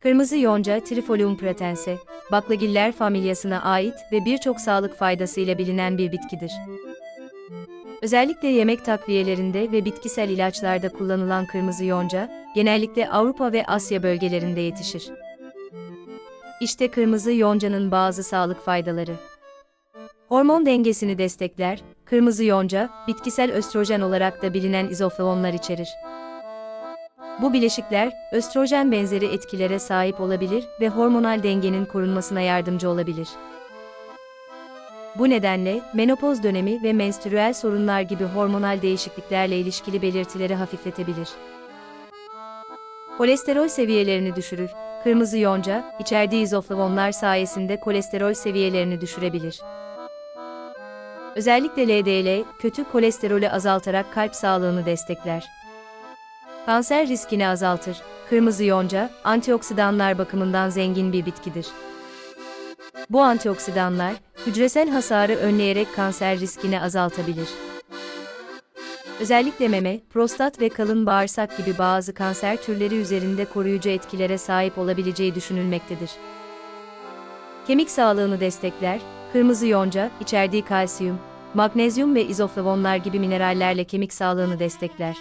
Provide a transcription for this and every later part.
Kırmızı yonca Trifolium pratense, baklagiller familyasına ait ve birçok sağlık faydasıyla bilinen bir bitkidir. Özellikle yemek takviyelerinde ve bitkisel ilaçlarda kullanılan kırmızı yonca, genellikle Avrupa ve Asya bölgelerinde yetişir. İşte kırmızı yoncanın bazı sağlık faydaları. Hormon dengesini destekler, kırmızı yonca, bitkisel östrojen olarak da bilinen izoflavonlar içerir. Bu bileşikler, östrojen benzeri etkilere sahip olabilir ve hormonal dengenin korunmasına yardımcı olabilir. Bu nedenle, menopoz dönemi ve menstrüel sorunlar gibi hormonal değişikliklerle ilişkili belirtileri hafifletebilir. Kolesterol seviyelerini düşürür. Kırmızı yonca, içerdiği izoflavonlar sayesinde kolesterol seviyelerini düşürebilir. Özellikle LDL, kötü kolesterolü azaltarak kalp sağlığını destekler. Kanser riskini azaltır. Kırmızı yonca, antioksidanlar bakımından zengin bir bitkidir. Bu antioksidanlar, hücresel hasarı önleyerek kanser riskini azaltabilir. Özellikle meme, prostat ve kalın bağırsak gibi bazı kanser türleri üzerinde koruyucu etkilere sahip olabileceği düşünülmektedir. Kemik sağlığını destekler, kırmızı yonca, içerdiği kalsiyum, magnezyum ve izoflavonlar gibi minerallerle kemik sağlığını destekler.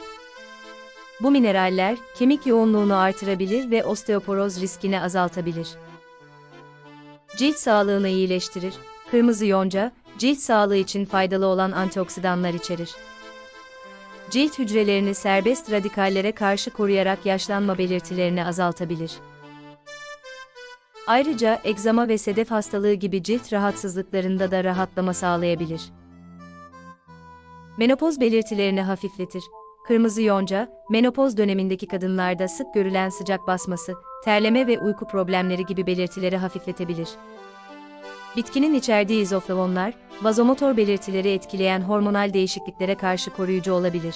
Bu mineraller, kemik yoğunluğunu artırabilir ve osteoporoz riskini azaltabilir. Cilt sağlığını iyileştirir. Kırmızı yonca, cilt sağlığı için faydalı olan antioksidanlar içerir. Cilt hücrelerini serbest radikallere karşı koruyarak yaşlanma belirtilerini azaltabilir. Ayrıca egzama ve sedef hastalığı gibi cilt rahatsızlıklarında da rahatlama sağlayabilir. Menopoz belirtilerini hafifletir. Kırmızı yonca, menopoz dönemindeki kadınlarda sık görülen sıcak basması, terleme ve uyku problemleri gibi belirtileri hafifletebilir. Bitkinin içerdiği izoflavonlar, vazomotor belirtileri etkileyen hormonal değişikliklere karşı koruyucu olabilir.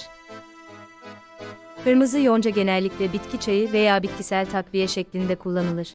Kırmızı yonca genellikle bitki çayı veya bitkisel takviye şeklinde kullanılır.